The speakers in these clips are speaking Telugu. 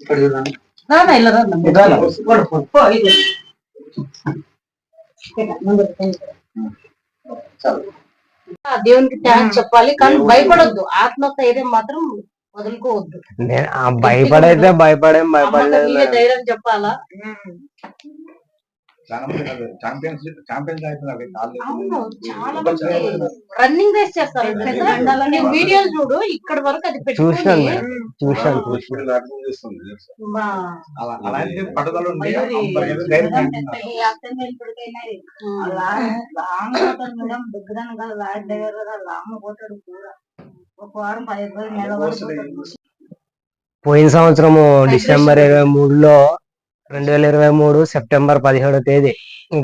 ఇక్కడ చూడండి రానా ఇలా రానా దేవునికి థ్యాంక్స్ చెప్పాలి కానీ భయపడొద్దు. ఆత్మస్థైర్యం మాత్రం వదులుకోవద్దు. నేను ఆ భయపడైతే భయపడేం భయపడలేదు. ధైర్యం చెప్పాలా? చాలా మంది. ఛాంపియన్స్ ఛాంపియన్స్ అయిపోయినారు రన్నింగ్ రేస్ చేస్తారు. వీడియోలు చూడు ఇక్కడ వరకు అది చూశాను. చూశాను అలాంటి పట్టుదల ఉంది మయూరి అందరికీ ధైర్యం ఉంటుంది. ఒక వారం పదిహేను నెల పోయిన సంవత్సరము డిసెంబర్ ఇరవై మూడులో రెండు వేల ఇరవై మూడు సెప్టెంబర్ పదిహేడో తేదీ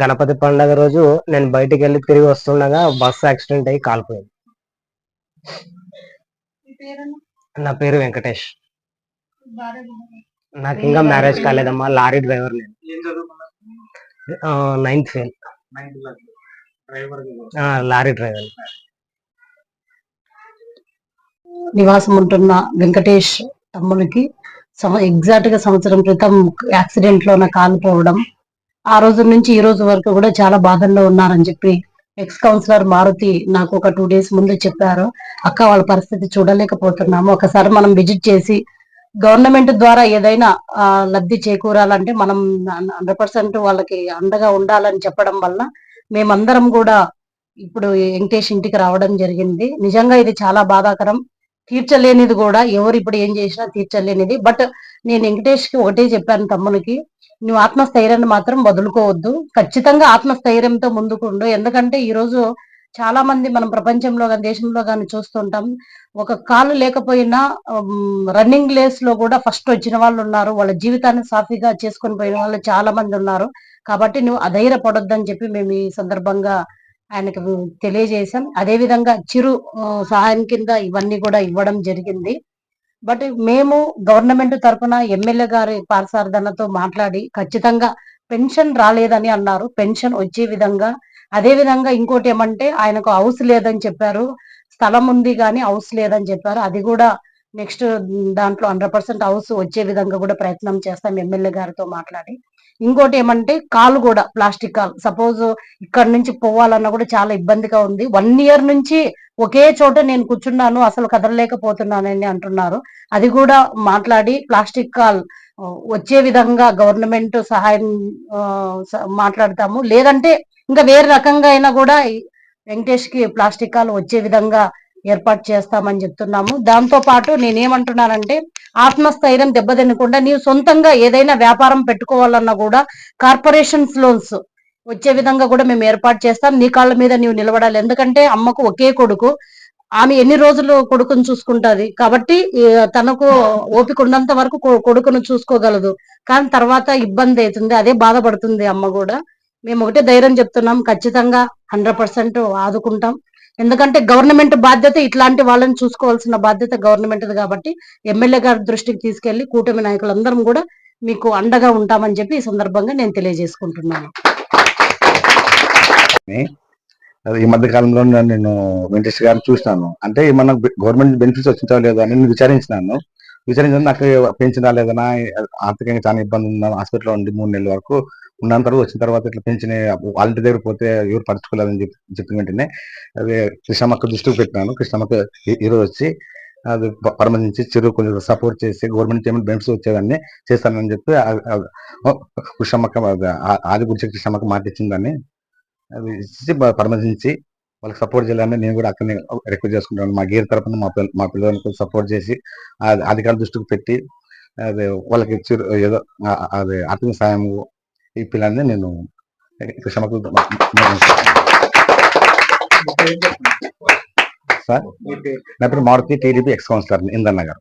గణపతి పండగ రోజు నేను బయటికి వెళ్ళి తిరిగి వస్తుండగా బస్ యాక్సిడెంట్ అయ్యి కాలిపోయింది. నా పేరు వెంకటేష్. నాకు ఇంకా మ్యారేజ్ కాలేదమ్మా లారీ డ్రైవర్ నేను. Ninth fail. Lorry driver. నివాసం ఉంటున్న వెంకటేష్ తమ్మునికి ఎగ్జాక్ట్గా సంవత్సరం క్రితం యాక్సిడెంట్ లోన కాలిపోవడం ఆ రోజు నుంచి ఈ రోజు వరకు కూడా చాలా బాధల్లో ఉన్నారని చెప్పి ఎక్స్ కౌన్సిలర్ మారుతి నాకు ఒక టూ డేస్ ముందు చెప్పారు. అక్క వాళ్ళ పరిస్థితి చూడలేకపోతున్నాము. ఒకసారి మనం విజిట్ చేసి గవర్నమెంట్ ద్వారా ఏదైనా లబ్ధి చేకూరాలంటే మనం హండ్రెడ్ పర్సెంట్ వాళ్ళకి అండగా ఉండాలని చెప్పడం వల్ల మేమందరం కూడా ఇప్పుడు వెంకటేష్ ఇంటికి రావడం జరిగింది. నిజంగా ఇది చాలా బాధాకరం. తీర్చలేనిది కూడా ఎవరు ఇప్పుడు ఏం చేసినా తీర్చలేనిది. బట్ నేను వెంకటేష్కి ఒకటే చెప్పాను తమ్మునికి నువ్వు ఆత్మస్థైర్యాన్ని మాత్రం వదులుకోవద్దు. ఖచ్చితంగా ఆత్మస్థైర్యంతో ముందుకుండు ఎందుకంటే ఈ రోజు చాలా మంది మనం ప్రపంచంలో కానీ దేశంలో కానీ చూస్తుంటాం ఒక కాలు లేకపోయినా రన్నింగ్ రేస్లో కూడా ఫస్ట్ వచ్చిన వాళ్ళు ఉన్నారు. వాళ్ళ జీవితాన్ని సాఫీగా చేసుకొని పోయిన వాళ్ళు చాలా మంది ఉన్నారు. కాబట్టి నువ్వు అధైర్యపడొద్దని చెప్పి మేము ఈ సందర్భంగా ఆయనకు తెలియజేశాం. అదే విధంగా చిరు సహాయం కింద ఇవన్నీ కూడా ఇవ్వడం జరిగింది. బట్ మేము గవర్నమెంట్ తరఫున ఎమ్మెల్యే గారి పార్సార్థనతో మాట్లాడి ఖచ్చితంగా పెన్షన్ రాలేదని అన్నారు. పెన్షన్ వచ్చే విధంగా అదే విధంగా ఇంకోటి ఏమంటే ఆయనకు హౌస్ లేదని చెప్పారు. స్థలం ఉంది కానీ హౌస్ లేదని చెప్పారు. అది కూడా నెక్స్ట్ దాంట్లో హండ్రెడ్ పర్సెంట్ హౌస్ వచ్చే విధంగా కూడా ప్రయత్నం చేస్తాం ఎమ్మెల్యే గారితో మాట్లాడి. ఇంకోటి ఏమంటే కాలు కూడా ప్లాస్టిక్ కాల్. సపోజ్ ఇక్కడ నుంచి పోవాలన్నా కూడా చాలా ఇబ్బందిగా ఉంది. వన్ ఇయర్ నుంచి ఒకే చోట నేను కూర్చున్నాను అసలు కదలలేకపోతున్నానని అంటున్నారు. అది కూడా మాట్లాడి ప్లాస్టిక్ కాల్ వచ్చే విధంగా గవర్నమెంట్ సహాయం మాట్లాడతాము. లేదంటే ఇంకా వేరే రకంగా అయినా కూడా వెంకటేష్కి ప్లాస్టిక్ కాల్ వచ్చే విధంగా ఏర్పాటు చేస్తామని చెప్తున్నాము. దాంతో పాటు నేనేమంటున్నానంటే ఆత్మస్థైర్యం దెబ్బతినకుండా నీవు సొంతంగా ఏదైనా వ్యాపారం పెట్టుకోవాలన్నా కూడా కార్పొరేషన్స్ లోన్స్ వచ్చే విధంగా కూడా మేము ఏర్పాటు చేస్తాం. నీ కాళ్ళ మీద నీవు నిలబడాలి. ఎందుకంటే అమ్మకు ఒకే కొడుకు. ఆమె ఎన్ని రోజులు కొడుకును చూసుకుంటది. కాబట్టి తనకు ఓపిక ఉన్నంత వరకు కొడుకును చూసుకోగలదు. కానీ తర్వాత ఇబ్బంది అవుతుంది. అదే బాధపడుతుంది అమ్మ కూడా. మేము ఒకటే ధైర్యం చెప్తున్నాం. ఖచ్చితంగా హండ్రెడ్ పర్సెంట్ ఆదుకుంటాం. ఎందుకంటే గవర్నమెంట్ బాధ్యత ఇట్లాంటి వాళ్ళని చూసుకోవాల్సిన బాధ్యత గవర్నమెంట్ కాబట్టి ఎమ్మెల్యే గారి దృష్టికి తీసుకెళ్ళి కూటమి నాయకులందరం కూడా మీకు అండగా ఉంటామని చెప్పి ఈ సందర్భంగా నేను తెలియజేసుకుంటున్నాను. ఈ మధ్య కాలంలో నేను వెంకటేష్ గారిని చూసినాను. అంటే మనకు గవర్నమెంట్ బెనిఫిట్స్ వచ్చిందో లేదో అని నేను విచారించినాను. విచారించడం నాకు పెన్షన్ రాలేదనా ఆర్థికంగా చాలా ఇబ్బంది ఉందా హాస్పిటల్లో ఉండి మూడు నెలల వరకు ఉన్న తర్వాత వచ్చిన తర్వాత ఇట్లా పెన్షన్ వాళ్ళ ఇంటి దగ్గర పోతే ఎవరు పరచుకోలేదని చెప్పి చెప్పిన వెంటనే అది కృష్ణమ్మక్క దృష్టికి పెట్టినాను. కృష్ణమ్మకు ఈరోజు వచ్చి అది ప- చిరు చెరువు కొంచెం సపోర్ట్ చేసి గవర్నమెంట్ ఏమైనా బెనిఫిట్స్ వచ్చేదాన్ని చేస్తానని చెప్పి కృష్ణమ్మక కృష్ణమ్మక్క ఆది గురించి కృష్ణమ్మక్క మాట ఇచ్చిందని అది ఇచ్చి బ- వాళ్ళకి సపోర్ట్ చేయాలని నేను కూడా అక్కడనే రిక్వెస్ట్ చేసుకుంటాను. మా గేర్ తరపున మా పిల్ల మా పిల్లలకు సపోర్ట్ చేసి అధికారుల దృష్టికి పెట్టి అదే వాళ్ళకి చిరు- ఏదో అది అదే ఆర్థిక సాయం ఈ పిల్లల్ని నేను క్షమకు సార్? నా పేరు Maruti TDP ex councillor Inder Nagar